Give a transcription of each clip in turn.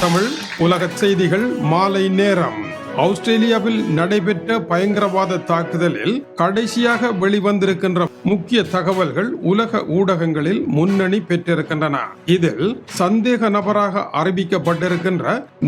தமிழ் உலக செய்திகள் மாலை நேரம். ஆஸ்திரேலியாவில் நடைபெற்ற பயங்கரவாத தாக்குதலில் கடைசியாக வெளிவந்திருக்கின்ற முக்கிய தகவல்கள் உலக ஊடகங்களில் முன்னணி பெற்றிருக்கின்றன. இதில் சந்தேக நபராக அறிவிக்கப்பட்டிருக்கின்ற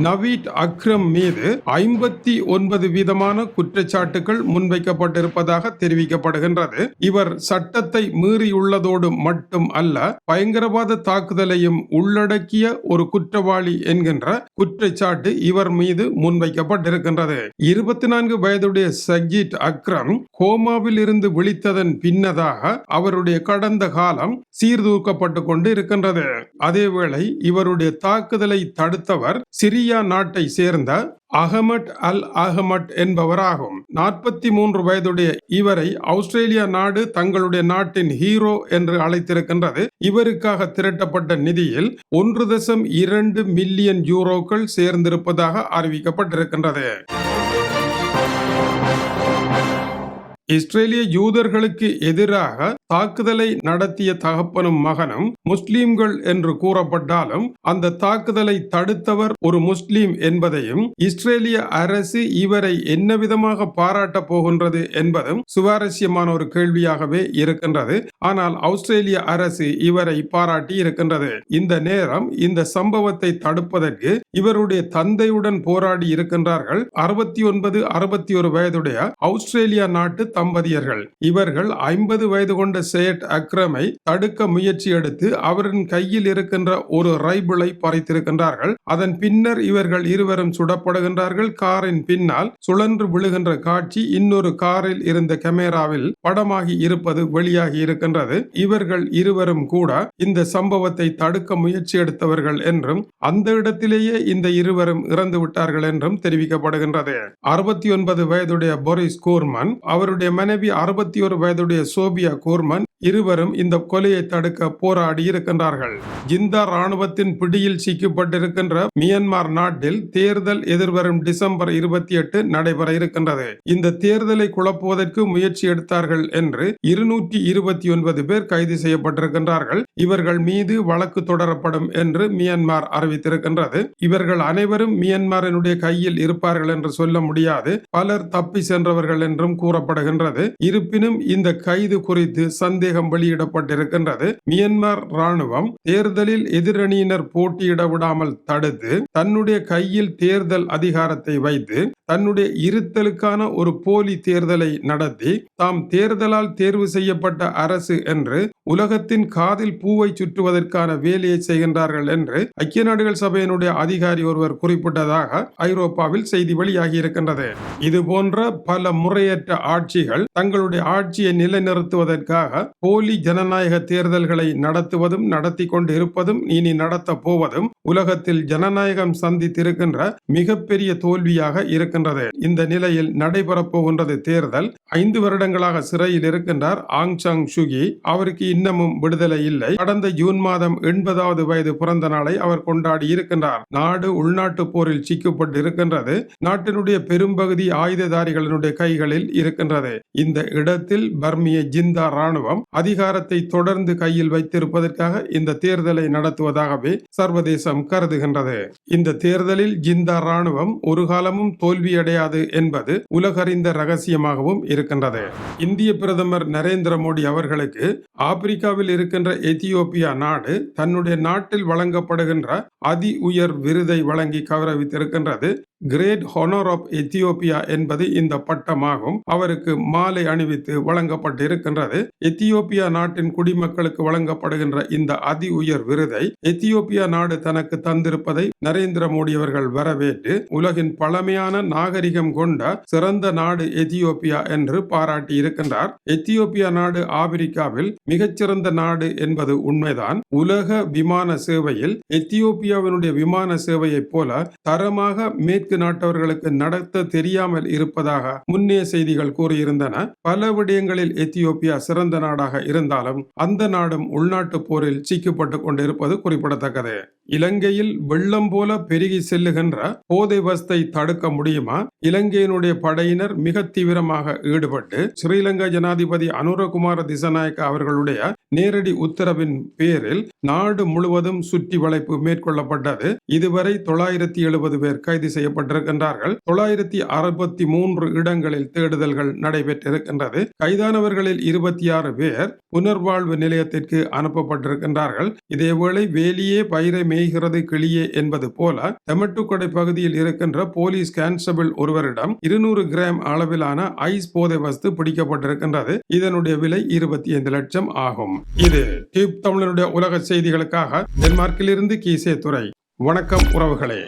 நவீத் அக்ரம் மீது ஐம்பத்தி ஒன்பது விதமான குற்றச்சாட்டுகள் முன்வைக்கப்பட்டிருப்பதாக தெரிவிக்கப்படுகின்றது. இவர் சட்டத்தை மீறியுள்ளதோடு மட்டும் அல்ல பயங்கரவாத தாக்குதலையும் உள்ளடக்கிய ஒரு குற்றவாளி என்கின்ற குற்றச்சாட்டு இவர் மீது முன்வைக்கப்பட்டிருக்கின்றது. இருபத்தி நான்கு வயதுடைய சஜித் அக்ரம் கோமாவில் இருந்து விழித்ததன் பின்னதாக அவருடைய கடந்த காலம் சீர்தூக்கப்பட்டு கொண்டு இருக்கின்றது. அதேவேளை இவருடைய தாக்குதலை தடுத்தவர் சிரியா நாட்டை சேர்ந்த அகமட் அல் அகமட் என்பவராகும். நாற்பத்தி மூன்று வயதுடைய இவரை ஆஸ்திரேலியா நாடு தங்களுடைய நாட்டின் ஹீரோ என்று அழைத்திருக்கின்றது. இவருக்காக திரட்டப்பட்ட நிதியில் ஒன்று தசம் இரண்டு மில்லியன் யூரோக்கள் சேர்ந்திருப்பதாக அறிவிக்கப்பட்டிருக்கின்றது. இஸ்ரேலிய யூதர்களுக்கு எதிராக தாக்குதலை நடத்திய தகப்பனும் மகனும் முஸ்லீம்கள் என்று கூறப்பட்டாலும் அந்த தாக்குதலை தடுத்தவர் ஒரு முஸ்லீம் என்பதையும் இஸ்ரேலிய அரசு இவரை என்ன விதமாக பாராட்டப் போகின்றது என்பதும் சுவாரஸ்யமான ஒரு கேள்வியாகவே இருக்கின்றது. ஆனால் ஆஸ்திரேலிய அரசு இவரை பாராட்டி இருக்கின்றது. இந்த நேரம் இந்த சம்பவத்தை தடுப்பதற்கு இவருடைய தந்தையுடன் போராடி இருக்கின்றார்கள். அறுபத்தி ஒன்பது அறுபத்தி ஒரு வயதுடைய ஆஸ்திரேலியா நாட்டு தம்பதியர்கள். இவர்கள் ஐம்பது வயது கொண்ட சேட் அக்ரமை தடுக்க முயற்சி எடுத்து அவரின் கையில் இருக்கின்ற ஒரு ரைபிளை பறித்திருக்கின்றார்கள். அதன் பின்னர் இவர்கள் இருவரும் சுடப்படுகின்றார்கள். காரின் பின்னால் சுழன்று விழுகின்ற காட்சி இன்னொரு காரில் இருந்த கேமராவில் படமாகி இருப்பது வெளியாகி இருக்கின்றது. இவர்கள் இருவரும் கூட இந்த சம்பவத்தை தடுக்க முயற்சி எடுத்தவர்கள் என்றும் அந்த இடத்திலேயே இந்த இருவரும் இறந்து விட்டார்கள் என்றும் தெரிவிக்கப்படுகின்றது. அறுபத்தி ஒன்பது வயதுடைய பொரிஸ் கூர்மன் அவருடைய மனைவி அறுபத்தி ஒரு வயதுடைய சோபியா கோர்மன் இருவரும் இந்த கொலையை தடுக்க போராடி இருக்கின்றார்கள். ஜிந்தா ராணுவத்தின் பிடியில் சிக்கப்பட்டிருக்கின்ற மியன்மார் நாட்டில் தேர்தல் எதிர்வரும் டிசம்பர் இருபத்தி எட்டு நடைபெற இருக்கின்றது. இந்த தேர்தலை குழப்புவதற்கு முயற்சி எடுத்தார்கள் என்று இருநூற்றி இருபத்தி ஒன்பது பேர் கைது செய்யப்பட்டிருக்கின்றார்கள். இவர்கள் மீது வழக்கு தொடரப்படும் என்று மியன்மார் அறிவித்திருக்கின்றது. இவர்கள் அனைவரும் மியான்மரனுடைய கையில் இருப்பார்கள் என்று சொல்ல முடியாது. பலர் தப்பி சென்றவர்கள் என்றும் கூறப்படுகின்றது. இருப்பினும் இந்த கைது குறித்து சந்தேக சந்தேகம் வெளியிடப்பட்டிருக்கின்றது. மியன்மார் ராணுவம் தேர்தலில் எதிரணியினர் போட்டியிட விடாமல் தடுத்து தன்னுடைய கையில் தேர்தல் அதிகாரத்தை வைத்து தன்னுடைய இருத்தலுக்கான ஒரு போலி தேர்தலை நடத்தி தாம் தேர்தலால் தேர்வு செய்யப்பட்ட அரசு என்று உலகத்தின் காதில் பூவை சுற்றுவதற்கான வேலையை செய்கின்றார்கள் என்று ஐக்கிய நாடுகள் சபையினுடைய அதிகாரி ஒருவர் குறிப்பிட்டதாக ஐரோப்பாவில் செய்தி வெளியாகி இருக்கின்றது. இது போன்ற பல முறையற்ற ஆட்சிகள் தங்களுடைய ஆட்சியை நிலைநிறுத்துவதற்காக போலி ஜனநாயக தேர்தல்களை நடத்துவதும் நடத்தி கொண்டு இருப்பதும் இனி நடத்த போவதும் உலகத்தில் ஜனநாயகம் சந்தித்திருக்கின்ற மிகப்பெரிய தோல்வியாக இருக்கின்றது இந்த நிலையில் நடைபெறப் போகின்றது தேர்தல். ஐந்து வருடங்களாக சிறையில் இருக்கின்றார் ஆங் சாங் சுகி அவருக்கு இன்னமும் விடுதலை இல்லை. கடந்த ஜூன் மாதம் எண்பதாவது வயது பிறந்த நாளை அவர் கொண்டாடி இருக்கின்றார். நாடு உள்நாட்டு போரில் சிக்கப்பட்டு இருக்கின்றது நாட்டினுடைய பெரும்பகுதி ஆயுததாரிகளினுடைய கைகளில் இருக்கின்றது. இந்த இடத்தில் பர்மிய ஜிந்தா ராணுவம் அதிகாரத்தை தொடர்ந்து கையில் வைத்திருப்பதற்காக இந்த தேர்தலை நடத்துவதாகவே சர்வதேசம் கருதுகின்றது. இந்த தேர்தலில் ஜிந்தா ராணுவம் ஒரு காலமும் தோல்வியடையாது என்பது உலகறிந்த ரகசியமாகவும் இருக்கின்றது. இந்திய பிரதமர் நரேந்திர மோடி அவர்களுக்கு ஆப்பிரிக்காவில் இருக்கின்ற எத்தியோப்பியா நாடு தன்னுடைய நாட்டில் வழங்கப்படுகின்ற அதி உயர் விருதை வழங்கி கௌரவித்திருக்கின்றது. கிரேட் ஹோனர் ஆஃப் எத்தியோப்பியா என்பது இந்த பட்டமாகும். அவருக்கு மாலை அணிவித்து வழங்கப்பட்டிருக்கின்றது. எத்தியோப்பியா நாட்டின் குடிமக்களுக்கு வழங்கப்படுகின்ற இந்த அதி உயர் விருதை எத்தியோப்பியா நாடு தனக்கு தந்திருப்பதை நரேந்திர மோடி அவர்கள் வரவேற்று உலகின் பழமையான நாகரிகம் கொண்ட சிறந்த நாடு எத்தியோப்பியா என்று பாராட்டி இருக்கின்றார் எத்தியோப்பியா நாடு ஆப்பிரிக்காவில் மிகச்சிறந்த நாடு என்பது உண்மைதான். உலக விமான சேவையில் எத்தியோப்பியாவினுடைய விமான சேவையைப் போல தரமாக மேற்கு நாட்டவர்களுக்கு நடத்த தெரியாமல் இருப்பதாக முன்னே செய்திகள் கூறியிருந்தன. பல விடயங்களில் எத்தியோப்பியா சிறந்த நாடாக இருந்தாலும் அந்த நாடும் உள்நாட்டு போரில் சிக்கப்பட்டு கொண்டிருப்பது குறிப்பிடத்தக்கது. இலங்கையில் வெள்ளம் போல பெருகி செல்லுகின்ற போதை வஸ்தை தடுக்க முடியுமா? இலங்கையினுடைய படையினர் மிக தீவிரமாக ஈடுபட்டு ஸ்ரீலங்கா ஜனாதிபதி அனுரகுமார திசநாயக்க அவர்களுடைய நேரடி உத்தரவின் பேரில் நாடு முழுவதும் சுற்றி வளைப்பு மேற்கொள்ளப்பட்டது. இதுவரை தொள்ளாயிரத்தி எழுபது பேர் கைது செய்யப்பட்டிருக்கின்றார்கள். தொள்ளாயிரத்தி அறுபத்தி மூன்று இடங்களில் தேடுதல்கள் நடைபெற்றிருக்கின்றது. கைதானவர்களில் இருபத்தி ஆறு பேர் புனர்வாழ்வு நிலையத்திற்கு அனுப்பப்பட்டிருக்கின்றார்கள். இதேவேளை வேலியே பயிரை மேய்கிறது கிளியே என்பது போல தெமட்டுக்கொடை பகுதியில் இருக்கின்ற போலீஸ் கான்ஸ்டபிள் ஒருவரிடம் இருநூறு கிராம் அளவிலான ஐஸ் போதை வஸ்து பிடிக்கப்பட்டிருக்கின்றது. இதனுடைய விலை இருபத்தி ஐந்து லட்சம் ஆகும். இது டியூப் தமிழனுடைய உலக செய்திகளுக்காக டென்மார்க்கிலிருந்து கீசே துறை வணக்கம் உறவுகளே.